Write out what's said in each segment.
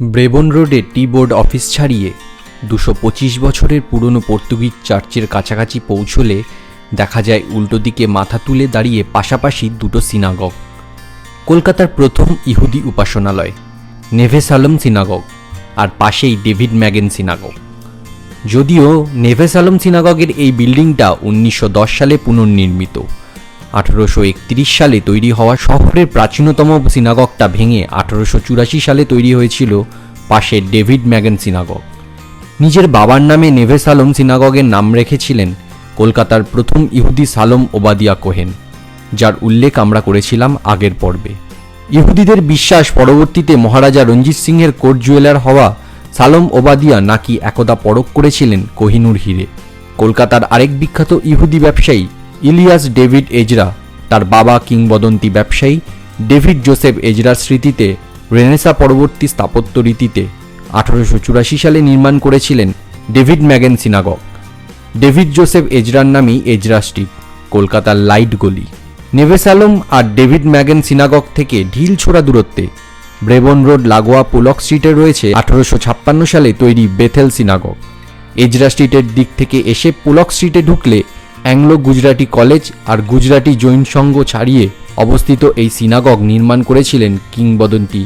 ব্রেবন রোডে tea board office ছাড়িয়ে দুশো পঁচিশ বছরের পুরনো পর্তুগিজ চার্চের কাছাকাছি পৌঁছলে দেখা যায় উল্টো দিকে মাথা তুলে দাঁড়িয়ে পাশাপাশি দুটো সিনাগগ। কলকাতার প্রথম ইহুদি উপাসনালয় নেভেসালম সিনাগগ, আর পাশেই ডেভিড ম্যাগেন সিনাগগ। যদিও নেভেসালম সিনাগগের এই বিল্ডিংটা উনিশশো দশ সালে পুনর্নির্মিত। আঠারোশো একত্রিশ সালে তৈরি হওয়া শহরের প্রাচীনতম সিনাগগটা ভেঙে আঠারোশো চুরাশি সালে তৈরি হয়েছিল পাশের ডেভিড ম্যাগন সিনাগগ। নিজের বাবার নামে নেভে সালম সিনাগগের নাম রেখেছিলেন কলকাতার প্রথম ইহুদি সালম ওবাদিয়া কোহেন, যার উল্লেখ আমরা করেছিলাম আগের পর্বে। ইহুদিদের বিশ্বাস পরবর্তীতে মহারাজা রঞ্জিত সিংহের কোর্ট জুয়েলার হওয়া সালম ওবাদিয়া নাকি একদা পরখ করেছিলেন কোহিনুর হিরে। কলকাতার আরেক বিখ্যাত ইহুদি ব্যবসায়ী ইলিয়াস ডেভিড এজরা, তার বাবা কিংবদন্তি ব্যবসায়ী ডেভিড জোসেফ এজরার স্মৃতিতে রেনেসা পরবর্তী স্থাপত্য রীতিতে আঠারোশো চুরাশি সালে নির্মাণ করেছিলেন David Magen synagogue David Joseph এজরার নামই এজরা স্ট্রিট কলকাতার লাইট গলি। নেভেসালম আর ডেভিড ম্যাগেন সিনাগক থেকে ঢিল ছোড়া দূরত্বে ব্রেবন রোড লাগোয়া পুলক স্ট্রিটে রয়েছে আঠারোশো ছাপ্পান্ন সালে তৈরি বেথেল সিনাগগ। এজরা স্ট্রিটের দিক থেকে এসে পুলক স্ট্রিটে ঢুকলে অ্যাংলো গুজরাটি কলেজ আর গুজরাটি জৈন সংঘ ছাড়িয়ে অবস্থিত এই সিনাগগ নির্মাণ করেছিলেন কিংবদন্তি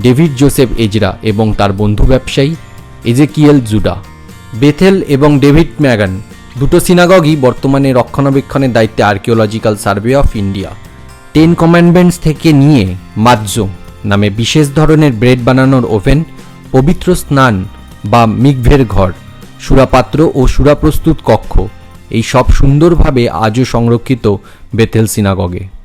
ডেভিড জোসেফ এজরা এবং তার বন্ধু ব্যবসায়ী এজেকিয়েল জুডা। বেথেল এবং ডেভিড ম্যাগান দুটো সিনাগগই বর্তমানে রক্ষণাবেক্ষণের দায়িত্বে archaeological survey of India. Ten commandments থেকে নিয়ে মাজ্জো নামে বিশেষ ধরনের ব্রেড বানানোর ওভেন, পবিত্র স্নান বা মিগভের ঘর, সুরাপাত্র ও সুরাপ্রস্তুত কক্ষ এই সব সুন্দরভাবে আজও সংরক্ষিত বেথেল সিনাগগে।